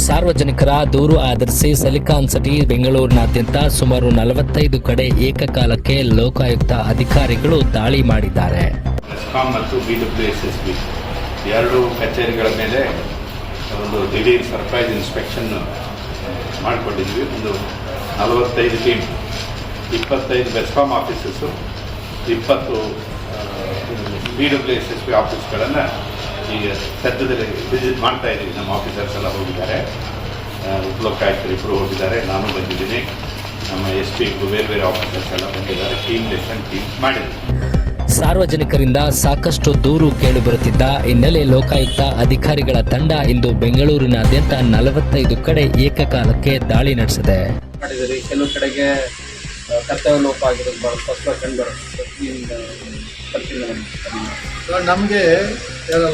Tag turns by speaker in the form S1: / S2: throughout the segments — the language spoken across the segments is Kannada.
S1: ಸಾರ್ವಜನಿಕರ ದೂರು ಆಧರಿಸಿ ಸಿಲಿಕಾನ್ ಸಿಟಿ, ಬೆಂಗಳೂರಿನಾದ್ಯಂತ ಸುಮಾರು ನಲವತ್ತೈದು ಕಡೆ ಏಕಕಾಲಕ್ಕೆ ಲೋಕಾಯುಕ್ತ ಅಧಿಕಾರಿಗಳು ದಾಳಿ ಮಾಡಿದ್ದಾರೆ.
S2: ಮತ್ತು ಬಿ ಎರಡು ಕಚೇರಿಗಳ ಮೇಲೆ ಒಂದು ದಿಢೀರ್ ಸರ್ಪ್ರೈಸ್ ಇನ್ಸ್ಪೆಕ್ಷನ್ ಮಾಡಿಕೊಂಡಿದ್ವಿ. ಒಂದು ನಲವತ್ತೈದು ಟೀಮ್, ಇಪ್ಪತ್ತೈದು ಬೆಸ್ಕಾಮ್ ಆಫೀಸಸ್ಸು ಇಪ್ಪತ್ತು B W S S P ಆಫೀಸ್ಗಳನ್ನು ಈಗ ಸದ್ಯದಲ್ಲಿ ವಿಸಿಟ್ ಮಾಡ್ತಾ ಇದ್ದೀವಿ. ನಮ್ಮ ಆಫೀಸರ್ಸ್ ಎಲ್ಲ ಹೋಗಿದ್ದಾರೆ. ಆ, ಉಪಲೋಕಾಯುಕ್ತರು ಇಬ್ಬರು ಹೋಗಿದ್ದಾರೆ. ನಾನು ಬಂದಿದ್ದೀನಿ. ನಮ್ಮ ಎಸ್ ಪಿ ಬೇರೆ ಬೇರೆ ಆಫೀಸರ್ಸ್ ಎಲ್ಲ ಬಂದಿದ್ದಾರೆ. ಟೀಮ್ ಲೆಸನ್ ಟೀಮ್ ಮಾಡಿದ್ವಿ.
S1: ಸಾರ್ವಜನಿಕರಿಂದ ಸಾಕಷ್ಟು ದೂರು ಕೇಳಿಬರುತ್ತಿದ್ದ ಹಿನ್ನೆಲೆ ಲೋಕಾಯುಕ್ತ ಅಧಿಕಾರಿಗಳ ತಂಡ ಇಂದು ಬೆಂಗಳೂರಿನಾದ್ಯಂತ ನಲವತ್ತೈದು ಕಡೆ ಏಕಕಾಲಕ್ಕೆ ದಾಳಿ ನಡೆಸಿದೆ.
S3: ಕೆಲವು ಕಡೆಗೆ ಕರ್ತವ್ಯ ಲೋಪ ಆಗಿರೋದು ಬಹಳ ಸ್ಪಷ್ಟ ಕಂಡು ಬರುತ್ತೆ ಮಾಡಿ.
S4: ನಮಗೆ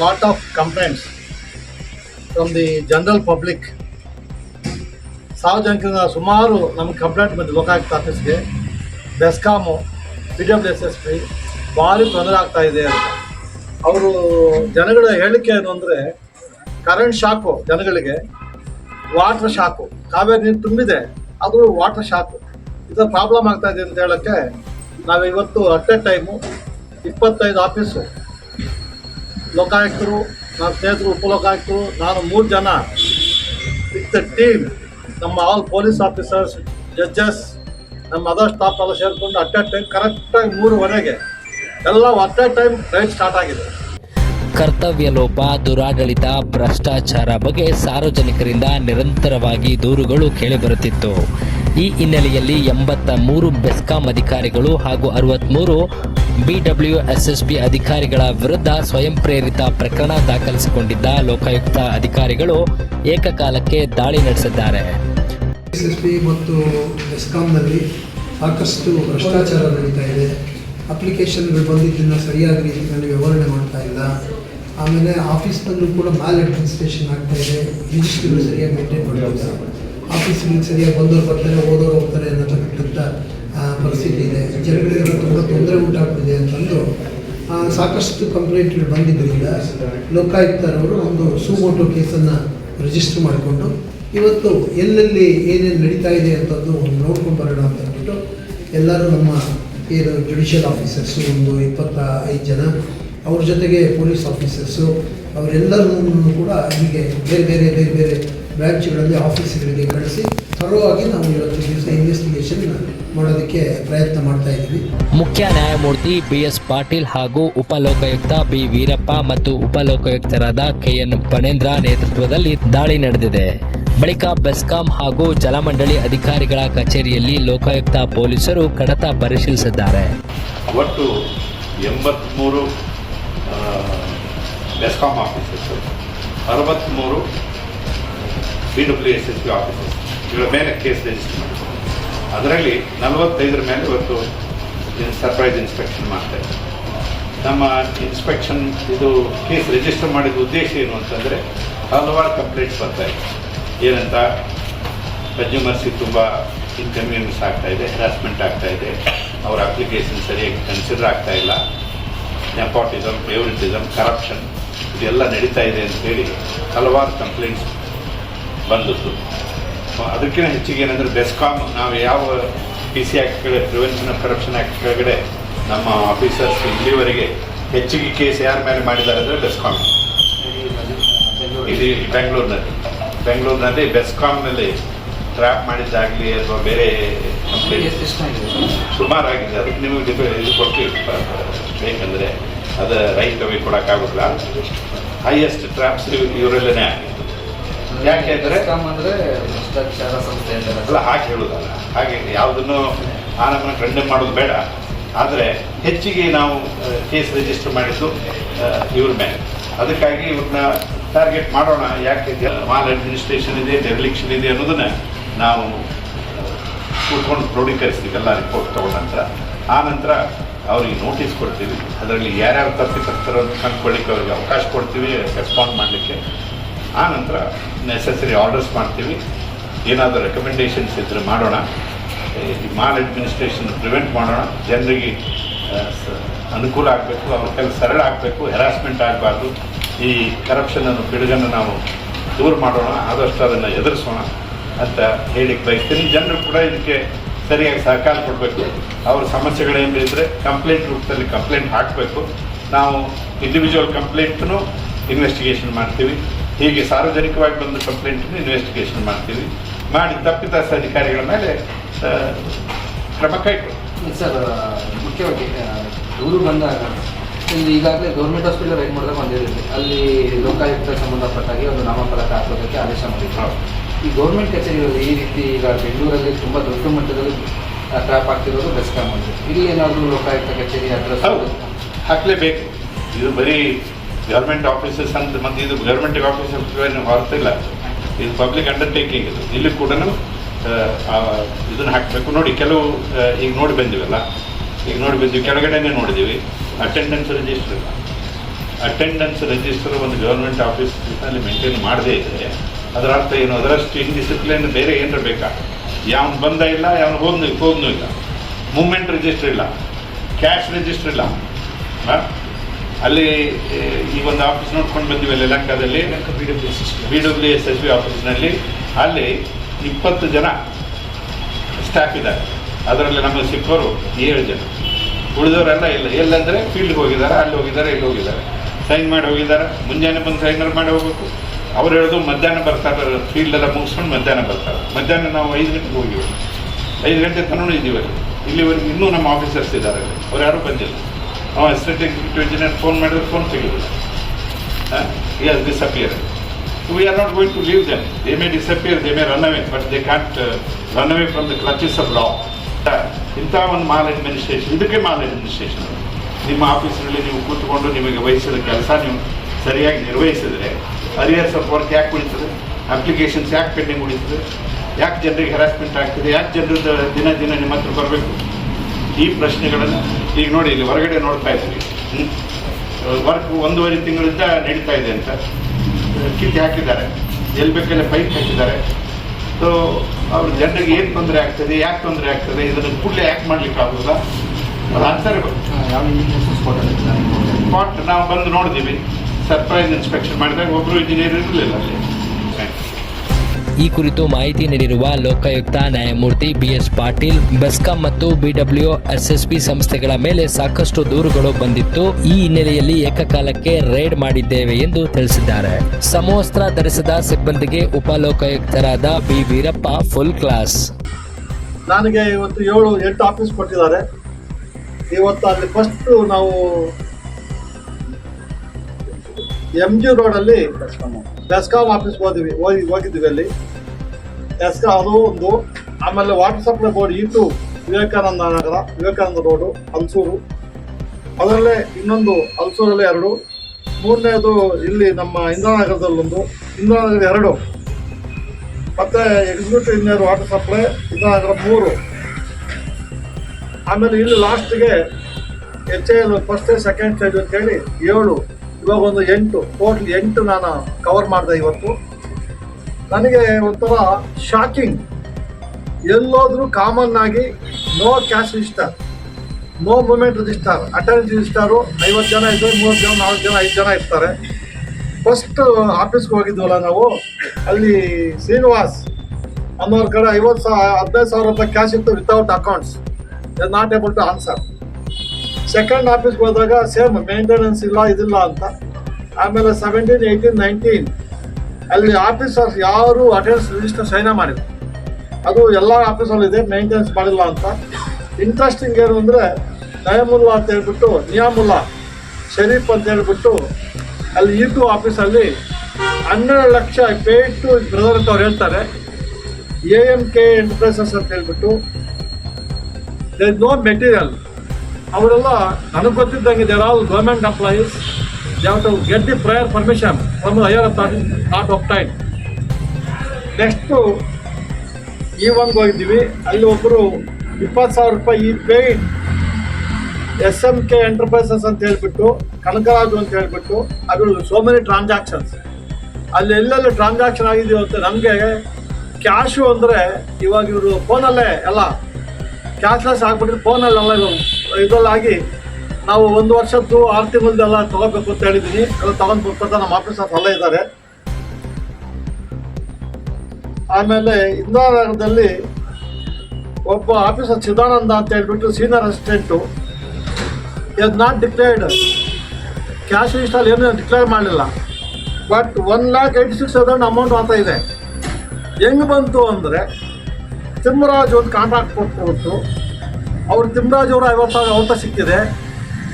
S4: lot of complaints from the general public ಸಾರ್ವಜನಿಕರಿಂದ ಸುಮಾರು ನಮಗೆ ಕಂಪ್ಲೇಂಟ್ ಬಂದು ಲೋಕಾಯುಕ್ತ ಆಫೀಸ್ಗೆ BESCOM P W S S P ಭಾರಿ ತೊಂದರೆ ಆಗ್ತಾ ಇದೆ ಅಂತ. ಅವರು ಜನಗಳ ಹೇಳಿಕೆ ಏನು ಅಂದರೆ ಕರೆಂಟ್ ಶಾಕು ಜನಗಳಿಗೆ ವಾಟರ್ ಶಾಕು ಕಾವೇರಿ ನೀರು ತುಂಬಿದೆ ಅದು ವಾಟರ್ ಶಾಕು ಇದು ಪ್ರಾಬ್ಲಮ್ ಆಗ್ತಾ ಇದೆ ಅಂತ ಹೇಳೋಕ್ಕೆ ನಾವು ಇವತ್ತು ಅಟ್ ಎ ಟೈಮು ಇಪ್ಪತ್ತೈದು ಆಫೀಸು ಲೋಕಾಯುಕ್ತರು ನನ್ನ ಸ್ನೇಹಿತರು, ಉಪಲೋಕಾಯುಕ್ತರು, ನಾನು ಮೂರು ಜನ ವಿತ್ ದ ಟೀಮ್ ನಮ್ಮ ಆಲ್ ಪೊಲೀಸ್ ಆಫೀಸರ್ಸ್ ಜಡ್ಜಸ್ ನಮ್ಮ ಅದರ್ ಸ್ಟಾಫ್ ಎಲ್ಲ ಸೇರಿಕೊಂಡು ಅಟ್ ಎ ಟೈಮ್ ಕರೆಕ್ಟಾಗಿ ಮೂರುವರೆಗೆ ಎಲ್ಲ at a time right start ಆಗಿದೆ.
S1: ಕರ್ತವ್ಯ ಲೋಪ, ದುರಾಡಳಿತ, ಭ್ರಷ್ಟಾಚಾರ ಬಗ್ಗೆ ಸಾರ್ವಜನಿಕರಿಂದ ನಿರಂತರವಾಗಿ ದೂರುಗಳು ಕೇಳಿಬರುತ್ತಿತ್ತು. ಈ ಹಿನ್ನೆಲೆಯಲ್ಲಿ ಎಂಬತ್ತ ಮೂರು ಬೆಸ್ಕಾಂ ಅಧಿಕಾರಿಗಳು ಹಾಗೂ ಅರವತ್ತ್ಮೂರು ಬಿಡಬ್ಲ್ಯೂ ಎಸ್ಎಸ್ಬಿ ಅಧಿಕಾರಿಗಳ ವಿರುದ್ಧ ಸ್ವಯಂ ಪ್ರೇರಿತ ಪ್ರಕರಣ ದಾಖಲಿಸಿಕೊಂಡಿದ್ದ ಲೋಕಾಯುಕ್ತ ಅಧಿಕಾರಿಗಳು ಏಕಕಾಲಕ್ಕೆ ದಾಳಿ ನಡೆಸಿದ್ದಾರೆ.
S5: ಎಸ್ ಎಸ್ ಮತ್ತು ಬೆಸ್ಕಾಂನಲ್ಲಿ ಸಾಕಷ್ಟು ಭ್ರಷ್ಟಾಚಾರ ನಡೀತಾ ಇದೆ. ಅಪ್ಲಿಕೇಶನ್ಗಳು ಬಂದಿದ್ದನ್ನು ಸರಿಯಾದ ರೀತಿಯಲ್ಲಿ ವಿವರಣೆ ಮಾಡ್ತಾ ಇಲ್ಲ. ಆಮೇಲೆ ಆಫೀಸ್ನಲ್ಲೂ ಕೂಡ ಮ್ಯಾಲ್ ಅಡ್ಮಿನಿಸ್ಟ್ರೇಷನ್ ಆಗ್ತಾ ಇದೆ. ರಿಜಿಸ್ಟ್ರಿಗಳು ಸರಿಯಾಗಿ ಮೇಂಟೈನ್ ಮಾಡೋದಿಲ್ಲ ಆಫೀಸ್ಗಳಿಗೆ ಸರಿಯಾಗಿ ಬಂದವರು ಬರ್ತಾರೆ ಓದೋರು ಹೋಗ್ತಾರೆ ಅನ್ನತಕ್ಕಂಥ ಪರಿಸ್ಥಿತಿ ಇದೆ. ಜನಗಳಿಗೆಲ್ಲ ತುಂಬ ತೊಂದರೆ ಉಂಟಾಗ್ತಿದೆ ಅಂತಂದು ಸಾಕಷ್ಟು ಕಂಪ್ಲೇಂಟ್ಗಳು ಬಂದಿದ್ದರಿಂದ ಲೋಕಾಯುಕ್ತರವರು ಒಂದು ಸುಮೋಟೋ ಕೇಸನ್ನು ರಿಜಿಸ್ಟರ್ ಮಾಡಿಕೊಂಡು, ಇವತ್ತು ಎಲ್ಲೆಲ್ಲಿ ಏನೇನು ನಡೀತಾ ಇದೆ ಅಂತಂದು ಒಂದು ನೋಡ್ಕೊಂಡು ಬರೋಣ ಅಂತ ಹೇಳ್ಬಿಟ್ಟು ಎಲ್ಲರೂ ನಮ್ಮ ಏನು ಜುಡಿಷಿಯಲ್ ಆಫೀಸರ್ಸು ಒಂದು ಇಪ್ಪತ್ತ ಐದು ಜನ, ಅವ್ರ ಜೊತೆಗೆ ಪೊಲೀಸ್ ಆಫೀಸರ್ಸು ಅವರೆಲ್ಲರೂ ಕೂಡ ಹೀಗೆ ಬೇರೆ ಬೇರೆ ಬೇರೆ ಬೇರೆ ಬ್ರ್ಯಾಂಚ್ಗಳಲ್ಲಿ ಆಫೀಸ್ಗಳಿಗೆ ಕಳಿಸಿ ಥರವಾಗಿ ನಾವು ಇವತ್ತು ದಿವಸ ಇನ್ವೆಸ್ಟಿಗೇಷನ್ ಮಾಡೋದಕ್ಕೆ ಪ್ರಯತ್ನ ಮಾಡ್ತಾ ಇದ್ದೀವಿ.
S1: ಮುಖ್ಯ ನ್ಯಾಯಮೂರ್ತಿ ಬಿ ಎಸ್ ಪಾಟೀಲ್ ಹಾಗೂ ಉಪಲೋಕಾಯುಕ್ತ ಬಿ ವೀರಪ್ಪ ಮತ್ತು ಉಪಲೋಕಾಯುಕ್ತರಾದ ಕೆಎನ್ ಪಣೇಂದ್ರ ನೇತೃತ್ವದಲ್ಲಿ ದಾಳಿ ನಡೆದಿದೆ. ಬಳಿಕ ಬೆಸ್ಕಾಂ ಹಾಗೂ ಜಲಮಂಡಳಿ ಅಧಿಕಾರಿಗಳ ಕಚೇರಿಯಲ್ಲಿ ಲೋಕಾಯುಕ್ತ ಪೊಲೀಸರು ಕಡತ ಪರಿಶೀಲಿಸಿದ್ದಾರೆ.
S2: ಒಟ್ಟು ಎಂಬತ್ಮೂರು ಬೆಸ್ಕಾಂ ಆಫೀಸರ್ಸ್ ಅರವತ್ತ್ಮೂರು B W S S P officers ಇವರ ಮೇಲೆ ಕೇಸ್ ರಿಜಿಸ್ಟರ್ ಮಾಡಿದ್ರು ಅದರಲ್ಲಿ ನಲವತ್ತೈದರ ಮೇಲೆ ಇವತ್ತು ಸರ್ಪ್ರೈಸ್ ಇನ್ಸ್ಪೆಕ್ಷನ್ ಮಾಡ್ತಾ ಇದ್ದಾರೆ. ನಮ್ಮ ಇನ್ಸ್ಪೆಕ್ಷನ್ ಇದು ಕೇಸ್ ರಿಜಿಸ್ಟರ್ ಮಾಡಿದ ಉದ್ದೇಶ ಏನು ಅಂತಂದರೆ ಹಲವಾರು ಕಂಪ್ಲೇಂಟ್ಸ್ ಬರ್ತಾ ಇದೆ. ಏನಂತ? ಕನ್ಸ್ಯೂಮರ್ಸಿಗೆ ತುಂಬ ಇನ್ಕನ್ವೀನಿಯನ್ಸ್ ಆಗ್ತಾ ಇದೆ ಹೆರಾಸ್ಮೆಂಟ್ ಆಗ್ತಾ ಇದೆ. ಅವರ ಅಪ್ಲಿಕೇಶನ್ ಸರಿಯಾಗಿ ಕನ್ಸಿಡರ್ ಆಗ್ತಾ ಇಲ್ಲ. ನೆಪಾಟಿಸಮ್ ಫೇವರಿಟಿಸಮ್ ಕರಪ್ಷನ್ ಇದೆಲ್ಲ ನಡೀತಾ ಇದೆ ಅಂತ ಹೇಳಿ ಹಲವಾರು ಕಂಪ್ಲೇಂಟ್ಸ್ ಬಂದದ್ದು. ಅದಕ್ಕಿಂತ ಹೆಚ್ಚಿಗೆ ಏನಂದರೆ ಬೆಸ್ಕಾಮ್ ನಾವು ಯಾವ ಪಿ ಸಿ ಆ್ಯಕ್ಟ್ ಕಡೆ ಪ್ರಿವೆನ್ಷನ್ ಆಫ್ ಕರಪ್ಷನ್ ಆ್ಯಕ್ಟ್ ಕೆಳಗಡೆ ನಮ್ಮ ಆಫೀಸರ್ಸ್ ಇಲ್ಲಿವರೆಗೆ ಹೆಚ್ಚಿಗೆ ಕೇಸ್ ಯಾರ ಮೇಲೆ ಮಾಡಿದ್ದಾರೆ ಅಂದರೆ ಬೆಸ್ಕಾಮ್ ಇಲ್ಲಿ ಬೆಂಗಳೂರಿನಲ್ಲಿ ಬೆಂಗಳೂರಿನಲ್ಲಿ ಬೆಸ್ಕಾಮ್ನಲ್ಲಿ ಟ್ರ್ಯಾಪ್ ಮಾಡಿದ್ದಾಗಲಿ ಅಥವಾ ಬೇರೆ ಕಂಪ್ಲೇಂಟ್ ಸುಮಾರಾಗಿದೆ. ಅದಕ್ಕೆ ನಿಮಗೆ ಇದು ಪ- ಬೇಕಂದರೆ ಅದು ರೈಟ್ ಅವೇ ಕೊಡೋಕ್ಕಾಗೋದಿಲ್ಲ. ಹೈಯೆಸ್ಟ್ ಟ್ರ್ಯಾಪ್ಸ್ ಇವರಲ್ಲೇ ಆಗಿತ್ತು ಯಾಕೆ ಅಂದರೆ
S3: ಭ್ರಷ್ಟಾಚಾರ ಸಂಸ್ಥೆ
S2: ಅಲ್ಲ ಹಾಗೆ ಹೇಳೋದಲ್ಲ. ಹಾಗೆ ಯಾವುದನ್ನು ಆ ನಮ್ಮನ್ನು ಕಂಡೆಮ್ ಮಾಡೋದು ಬೇಡ. ಆದರೆ ಹೆಚ್ಚಿಗೆ ನಾವು ಕೇಸ್ ರಿಜಿಸ್ಟರ್ ಮಾಡಿದ್ದು ಇವ್ರ ಮೇಲೆ. ಅದಕ್ಕಾಗಿ ಇವ್ರನ್ನ ಟಾರ್ಗೆಟ್ ಮಾಡೋಣ. ಯಾಕೆ ಮಾಲ್ ಅಡ್ಮಿನಿಸ್ಟ್ರೇಷನ್ ಇದೆ ಡೆರಿಲಿಕ್ಷನ್ ಇದೆ ಅನ್ನೋದನ್ನ ನಾವು ಕೂತ್ಕೊಂಡು ಕ್ರೋಢೀಕರಿಸ್ತೀವಿ ಎಲ್ಲ ರಿಪೋರ್ಟ್ ತಗೊಂಡ ನಂತರ. ಆ ನಂತರ ಅವ್ರಿಗೆ ನೋಟಿಸ್ ಕೊಡ್ತೀವಿ. ಅದರಲ್ಲಿ ಯಾರ್ಯಾರು ತಪ್ಪಿತಸ್ಥರು ಅಂತ ಕಂಡುಕೊಳ್ಳಿಕ್ಕೆ ಅವ್ರಿಗೆ ಅವಕಾಶ ಕೊಡ್ತೀವಿ ರೆಸ್ಪಾಂಡ್ ಮಾಡಲಿಕ್ಕೆ. ಆ ನಂತರ ನೆಸಸರಿ ಆರ್ಡರ್ಸ್ ಮಾಡ್ತೀವಿ. ಏನಾದರೂ ರೆಕಮೆಂಡೇಷನ್ಸ್ ಇದ್ದರೆ ಮಾಡೋಣ. ಮಾಲ್ ಅಡ್ಮಿನಿಸ್ಟ್ರೇಷನ್ ಪ್ರಿವೆಂಟ್ ಮಾಡೋಣ. ಜನರಿಗೆ ಅನುಕೂಲ ಆಗಬೇಕು, ಅವ್ರ ಕೆಲಸ ಸರಳ ಆಗಬೇಕು ಹೆರಾಸ್ಮೆಂಟ್ ಆಗಬಾರ್ದು. ಈ ಕರಪ್ಷನನ್ನು ಪಿಡುಗನ್ನು ನಾವು ದೂರ ಮಾಡೋಣ. ಆದಷ್ಟು ಅದನ್ನು ಎದುರಿಸೋಣ ಅಂತ ಹೇಳಿಕ್ಕೆ ಬಯಸ್ತೀನಿ. ಜನರು ಕೂಡ ಇದಕ್ಕೆ ಸರಿಯಾಗಿ ಸಹಕಾರ ಕೊಡಬೇಕು. ಅವ್ರ ಸಮಸ್ಯೆಗಳೇನಿದ್ರೆ ಕಂಪ್ಲೇಂಟ್ ರೂಪದಲ್ಲಿ ಕಂಪ್ಲೇಂಟ್ ಹಾಕಬೇಕು. ನಾವು ಇಂಡಿವಿಜುವಲ್ ಕಂಪ್ಲೇಂಟ್ನು ಇನ್ವೆಸ್ಟಿಗೇಷನ್ ಮಾಡ್ತೀವಿ. ಹೀಗೆ ಸಾರ್ವಜನಿಕವಾಗಿ ಬಂದು ಕಂಪ್ಲೇಂಟನ್ನು ಇನ್ವೆಸ್ಟಿಗೇಷನ್ ಮಾಡ್ತೀವಿ. ಮಾಡಿ ತಪ್ಪಿತಸ್ಥ ಅಧಿಕಾರಿಗಳ ಮೇಲೆ ಕ್ರಮ ಕೈಗೊಳ್ಳಿ.
S3: ಸರ್ ಮುಖ್ಯವಾಗಿ ದೂರು ಬಂದಾಗ ಇಲ್ಲಿ ಈಗಾಗಲೇ ಗೌರ್ಮೆಂಟ್ ಹಾಸ್ಪಿಟಲ್ ರೈಡ್ ಮಾಡಿದಾಗ ಒಂದು ಹೇಳಿದ್ರಿ ಅಲ್ಲಿ ಲೋಕಾಯುಕ್ತ ಸಂಬಂಧಪಟ್ಟಾಗಿ ಒಂದು ನಾಮಫಲಕ ಹಾಕೋದಕ್ಕೆ ಆದೇಶ ಮಾಡಿದ್ರು. ಈ ಗೌರ್ಮೆಂಟ್ ಕಚೇರಿಗಳಲ್ಲಿ ಈ ರೀತಿ ಈಗ ಬೆಂಗಳೂರಲ್ಲಿ ತುಂಬ ದೊಡ್ಡ ಮಟ್ಟದಲ್ಲಿ ಟ್ರ್ಯಾಪ್ ಆಗ್ತಿರೋದು ಬೆಸ್ಕಾಮ್ ಕಾಮ್ ಇಲ್ಲಿ ಏನಾದರೂ ಲೋಕಾಯುಕ್ತ ಕಚೇರಿ ಅಡ್ರೆಸ್
S2: ಹಾಕಲೇಬೇಕು. ಇದು ಬರೀ ಗೌರ್ಮೆಂಟ್ ಆಫೀಸಸ್ ಅಂತ ಮತ್ತು ಇದು ಗೌರ್ಮೆಂಟ್ ಆಫೀಸಸ್ ಹೊರತಿಲ್ಲ ಇದು ಪಬ್ಲಿಕ್ ಅಂಡರ್ಟೇಕಿಂಗ್ ಇದು ಇಲ್ಲಿ ಕೂಡ ಇದನ್ನು ಹಾಕಬೇಕು. ನೋಡಿ, ಕೆಲವು ಈಗ ನೋಡಿ ಬಂದಿವಲ್ಲ. ಈಗ ನೋಡಿ ಬಂದಿವಿ. ಕೆಳಗಡೆನೇ ನೋಡಿದ್ದೀವಿ ಅಟೆಂಡೆನ್ಸ್ ರಿಜಿಸ್ಟರ್ ಇಲ್ಲ. ಅಟೆಂಡೆನ್ಸ್ ರಿಜಿಸ್ಟರ್ ಒಂದು ಗೌರ್ಮೆಂಟ್ ಆಫೀಸ್ನಲ್ಲಿ ಮೇಂಟೈನ್ ಮಾಡದೇ ಇದ್ದರೆ ಅದರ ಅರ್ಥ ಏನು? ಅದರಷ್ಟು ಇನ್ಡಿಸಿಪ್ಲಿನ್ ಬೇರೆ ಏನಾರ ಬೇಕಾ? ಯಾವನು ಬಂದ ಇಲ್ಲ, ಯಾವನು ಹೋದ್ನು ಹೋದ್ನು ಇಲ್ಲ. ಮೂಮೆಂಟ್ ರಿಜಿಸ್ಟರ್ ಇಲ್ಲ. ಕ್ಯಾಶ್ ರಿಜಿಸ್ಟರ್ ಇಲ್ಲ? ಅಲ್ಲಿ ಈ ಒಂದು ಆಫೀಸ್ ನೋಡ್ಕೊಂಡು ಬಂದಿವಿ ಅಲ್ಲಿ ಲೆಕ್ಕದಲ್ಲಿ B W S S B ಆಫೀಸ್ನಲ್ಲಿ ಅಲ್ಲಿ ಇಪ್ಪತ್ತು ಜನ ಸ್ಟಾಫ್ ಇದ್ದಾರೆ. ಅದರಲ್ಲಿ ನಮಗೆ ಸಿಕ್ಕವರು ಏಳು ಜನ. ಉಳಿದವರೆಲ್ಲ ಇಲ್ಲ. ಎಲ್ಲಂದರೆ ಫೀಲ್ಡ್ಗೆ ಹೋಗಿದ್ದಾರೆ, ಅಲ್ಲಿ ಹೋಗಿದ್ದಾರೆ, ಇಲ್ಲಿ ಹೋಗಿದ್ದಾರೆ. ಸೈನ್ ಮಾಡಿ ಹೋಗಿದ್ದಾರೆ. ಮುಂಜಾನೆ ಬಂದು ಸೈನರ್ ಮಾಡಿ ಹೋಗಬೇಕು. ಅವ್ರು ಹೇಳೋದು ಮಧ್ಯಾಹ್ನ ಬರ್ತಾರೆ ಫೀಲ್ಡ್ ಎಲ್ಲ ಮುಗಿಸ್ಕೊಂಡು ಮಧ್ಯಾಹ್ನ ಬರ್ತಾರೆ. ಮಧ್ಯಾಹ್ನ ನಾವು ಐದು ಗಂಟೆಗೆ ಹೋಗಿವಿ. ಐದು ಗಂಟೆ ತನೂ ಇದ್ದೀವಿ ಅಲ್ಲಿ. ಇಲ್ಲಿವರೆಗೆ ಇನ್ನೂ ನಮ್ಮ ಆಫೀಸರ್ಸ್ ಇದ್ದಾರೆ ಅವ್ರು ಯಾರೂ ಬಂದಿಲ್ಲ. ಅವ ಅಸಿಸ್ಟೆಂಟ್ ಎಕ್ಸಿಕ್ಯೂಟಿವ್ ಇಂಜಿನಿಯರ್ ಫೋನ್ ಮಾಡಿದ್ರೆ ಫೋನ್ ಸಿಗುತ್ತೆ ಹಾಂ yes disappear we are not going to leave them they may disappear they may run but but they can't run away from the clutches of law ಇಂಥ ಒಂದು ಮಾಲ್ ಅಡ್ಮಿನಿಸ್ಟ್ರೇಷನ್ ಇದಕ್ಕೆ ಮಾಲ್ ಅಡ್ಮಿನಿಸ್ಟ್ರೇಷನ್ ನಿಮ್ಮ ಆಫೀಸ್ನಲ್ಲಿ ನೀವು ಕೂತ್ಕೊಂಡು ನಿಮಗೆ ವಹಿಸಿದ ಕೆಲಸ ನೀವು ಸರಿಯಾಗಿ ನಿರ್ವಹಿಸಿದರೆ ಅರಿಯರ್ಸ್ ಆಫ್ ವರ್ಕ್ ಯಾಕೆ ಉಳಿತದೆ? ಅಪ್ಲಿಕೇಶನ್ಸ್ ಯಾಕೆ ಪೆಂಡಿಂಗ್ ಉಳಿತದೆ? ಯಾಕೆ ಜನರಿಗೆ ಹೆರಾಸ್ಮೆಂಟ್ ಆಗ್ತದೆ? ಯಾಕೆ ಜನರದ ದಿನ ದಿನ ನಿಮ್ಮ ಹತ್ರ ಬರಬೇಕು? ಈ ಪ್ರಶ್ನೆಗಳನ್ನು ಈಗ ನೋಡಿ ಇಲ್ಲಿ ಹೊರಗಡೆ ನೋಡ್ತಾ ಇದ್ದೀವಿ. ವರ್ಕ್ ಒಂದೂವರೆ ತಿಂಗಳಿಂದ ನಡೀತಾ ಇದೆ ಅಂತ. ಕಿತ್ತಿ ಹಾಕಿದ್ದಾರೆ. ಎಲ್ಲಿ ಬೇಕಲ್ಲಿ ಪೈಪ್ ಹಾಕಿದ್ದಾರೆ. ಸೊ ಅವ್ರ ಜನರಿಗೆ ಏನು ತೊಂದರೆ ಆಗ್ತದೆ, ಯಾಕೆ ತೊಂದರೆ ಆಗ್ತದೆ, ಇದನ್ನು ಕೂಡಲೇ ಯಾಕೆ ಮಾಡ್ಲಿಕ್ಕೆ ಆಗೋಲ್ಲ ಅದು ಆನ್ಸರ್
S3: ಸ್ಪಾಟ್
S2: ನಾವು ಬಂದು ನೋಡಿದ್ದೀವಿ ಸರ್ಪ್ರೈಸ್ ಇನ್ಸ್ಪೆಕ್ಷನ್ ಮಾಡಿದಾಗ ಒಬ್ಬರು ಇಂಜಿನಿಯರ್ ಇರಲಿಲ್ಲ ಅಲ್ಲಿ.
S1: ಈ ಕುರಿತು ಮಾಹಿತಿ ನೀಡಿರುವ ಲೋಕಾಯುಕ್ತ ನ್ಯಾಯಮೂರ್ತಿ ಬಿಎಸ್ ಪಾಟೀಲ್, ಬೆಸ್ಕಾಂ ಮತ್ತು ಬಿಡಬ್ಲ್ಯೂ ಎಸ್ಎಸ್ಪಿ ಸಂಸ್ಥೆಗಳ ಮೇಲೆ ಸಾಕಷ್ಟು ದೂರುಗಳು ಬಂದಿತ್ತು. ಈ ಹಿನ್ನೆಲೆಯಲ್ಲಿ ಏಕಕಾಲಕ್ಕೆ ರೇಡ್ ಮಾಡಿದ್ದೇವೆ ಎಂದು ತಿಳಿಸಿದ್ದಾರೆ. ಸಮವಸ್ತ್ರ ಧರಿಸಿದ ಸಿಬ್ಬಂದಿಗೆ ಉಪಲೋಕಾಯುಕ್ತರಾದ ಬಿ. Veerappa full class.
S4: ನನಗೆ ಇವತ್ತು ಏಳು, ಎಂಟು ಆಫೀಸ್ ಕೊಟ್ಟಿದ್ದಾರೆ. ಇವತ್ತು ಅಲ್ಲಿ ಫಸ್ಟ್ ನಾವು ಎಂ ಜಿ ರೋಡಲ್ಲಿ ಬೆಸ್ಕಾಂ ಆಫೀಸ್ ಹೋದಿವಿ, ಹೋಗಿ, ಹೋಗಿದ್ವಿ ಅಲ್ಲಿ. ಬೆಸ್ಕಾಂ ಅದು ಒಂದು, ಆಮೇಲೆ ವಾಟರ್ ಸಪ್ಲೈ ಬೋರ್ಡ್ ಇಟು ವಿವೇಕಾನಂದ ನಗರ, ವಿವೇಕಾನಂದ ರೋಡು ಹಲಸೂರು. ಅದರಲ್ಲೇ ಇನ್ನೊಂದು ಹಲಸೂರಲ್ಲಿ ಎರಡು. ಮೂರನೇದು ಇಲ್ಲಿ ನಮ್ಮ ಇಂದಿರಾನಗರದಲ್ಲೊಂದು ಇಂದ್ರಾನಗರ ಎರಡು. ಮತ್ತೆ executive engineer water supply Indiranagar ಮೂರು. ಆಮೇಲೆ ಇಲ್ಲಿ ಲಾಸ್ಟ್ಗೆ ಎಚ್ ಫಸ್ಟ್ ಸೆಕೆಂಡ್ ಸ್ಟೇಜ್ ಅಂತ ಹೇಳಿ ಏಳು. ಇವಾಗ ಒಂದು ಎಂಟು ಟೋಟಲ್ ಎಂಟು ನಾನು ಕವರ್ ಮಾಡಿದೆ ಇವತ್ತು. ನನಗೆ ಒಂಥರ ಶಾಕಿಂಗ್ ಎಲ್ಲೋದ್ರೂ ಕಾಮನ್ ಆಗಿ no cash register no movement register attendance register ಐವತ್ತು ಜನ ಇದ್ದಾರೆ ಮೂವತ್ತು ಜನ, ನಾಲ್ಕು ಜನ, ಐದು ಜನ ಇರ್ತಾರೆ. ಫಸ್ಟ್ ಆಫೀಸ್ಗೆ ಹೋಗಿದ್ವಲ್ಲ ನಾವು, ಅಲ್ಲಿ ಶ್ರೀನಿವಾಸ್ ಅನ್ನೋರ್ ಕಡೆ ಐವತ್ತು ಸಾವಿರ ಹದಿನೈದು ಸಾವಿರ ರೂಪಾಯಿ ಕ್ಯಾಶ್ ಇತ್ತು without accounts not able to answer second ಆಫೀಸ್ಗೆ ಹೋದಾಗ ಸೇಮ್ ಮೇಂಟೆನೆನ್ಸ್ ಇಲ್ಲ, ಇದಿಲ್ಲ ಅಂತ. ಆಮೇಲೆ ಸೆವೆಂಟೀನ್ ಏಯ್ಟೀನ್ ನೈನ್ಟೀನ್ ಅಲ್ಲಿ ಆಫೀಸರ್ಸ್ ಯಾರು ಅಟೆಂಡೆನ್ಸ್ ರಿಜಿಸ್ಟರ್ ಸೈನ ಮಾಡಿದ್ರು ಅದು ಎಲ್ಲ ಆಫೀಸಲ್ಲಿ ಇದೆ ಮೇಂಟೆನೆನ್ಸ್ ಮಾಡಿಲ್ಲ ಅಂತ. ಇಂಟ್ರೆಸ್ಟಿಂಗ್ ಏನು ಅಂದರೆ ನಯಮುಲ್ಲಾ ಅಂತ ಹೇಳ್ಬಿಟ್ಟು ನಿಯಾಮುಲ್ಲಾ ಶರೀಫ್ ಅಂತ ಹೇಳ್ಬಿಟ್ಟು ಅಲ್ಲಿ ಇ ಟು ಆಫೀಸಲ್ಲಿ ಹನ್ನೆರಡು ಲಕ್ಷ ಪೇಡ್ ಟು ಬ್ರದರ್ ಅಂತ ಅವ್ರು ಹೇಳ್ತಾರೆ. ಎ ಎಂ ಕೆ ಎಂಟರ್ಪ್ರೈಸಸ್ ಅಂತ ಹೇಳ್ಬಿಟ್ಟು ದೇರ್ ನೋ ಮೆಟೀರಿಯಲ್ ಅವರೆಲ್ಲ ನನಗೆ ಗೊತ್ತಿದ್ದಂಗೆ there all government employees to get the prior permission from higher authority not of time next ಈ ಒಂದು ಹೋಗಿದ್ದೀವಿ. ಅಲ್ಲಿ ಒಬ್ಬರು ಇಪ್ಪತ್ತು ಸಾವಿರ ರೂಪಾಯಿ ಈ paid S M K enterprises ಅಂತ ಹೇಳ್ಬಿಟ್ಟು, ಕನಕರಾಜು ಅಂತ ಹೇಳ್ಬಿಟ್ಟು ಅದು ಸೋ ಮೆನಿ ಟ್ರಾನ್ಸಾಕ್ಷನ್ಸ್ ಅಲ್ಲಿ ಎಲ್ಲೆಲ್ಲಿ ಟ್ರಾನ್ಸಾಕ್ಷನ್ ಆಗಿದೆಯೋ ಅಂತ ನಮಗೆ ಕ್ಯಾಶು ಅಂದರೆ ಇವಾಗ ಇವರು ಫೋನಲ್ಲೇ ಎಲ್ಲ. ಕ್ಯಾಶ್ಲೆಸ್ ಆಗಿಬಿಟ್ರೆ ಫೋನಲ್ಲೆಲ್ಲ ಇದು ಇದರಲ್ಲಾಗಿ ನಾವು ಒಂದು ವರ್ಷದ್ದು ಆರು ತಿಂಗಳದೆಲ್ಲ ತಗೋಬೇಕು ಅಂತ ಹೇಳಿದ್ದೀನಿ. ಎಲ್ಲ ತಗೊಂಡು ಬರ್ತಾ ನಮ್ಮ ಆಫೀಸರ್ ಅಲ್ಲೇ ಇದ್ದಾರೆ. ಆಮೇಲೆ ಇಂದಿರಾನಗರದಲ್ಲಿ ಒಬ್ಬ ಆಫೀಸರ್ ಚಿದಾನಂದ ಅಂತ ಹೇಳ್ಬಿಟ್ಟು senior assistant is not declared cash install ಏನು ಡಿಕ್ಲೇರ್ ಮಾಡಲಿಲ್ಲ. But one lakh eighty six thousand amount ಅಂತ ಇದೆ. ಹೆಂಗೆ ಬಂತು ಅಂದರೆ ತಿಮ್ಮರಾಜು ಒಂದು ಕಾಂಟ್ರಾಕ್ಟ್ ಕೊಟ್ಬಿಟ್ಟು ಅವ್ರು ತಿಮ್ಮರಾಜು ಅವರು ಐವತ್ತು ಸಾವಿರ ಅವತ್ತ ಸಿಕ್ಕಿದೆ.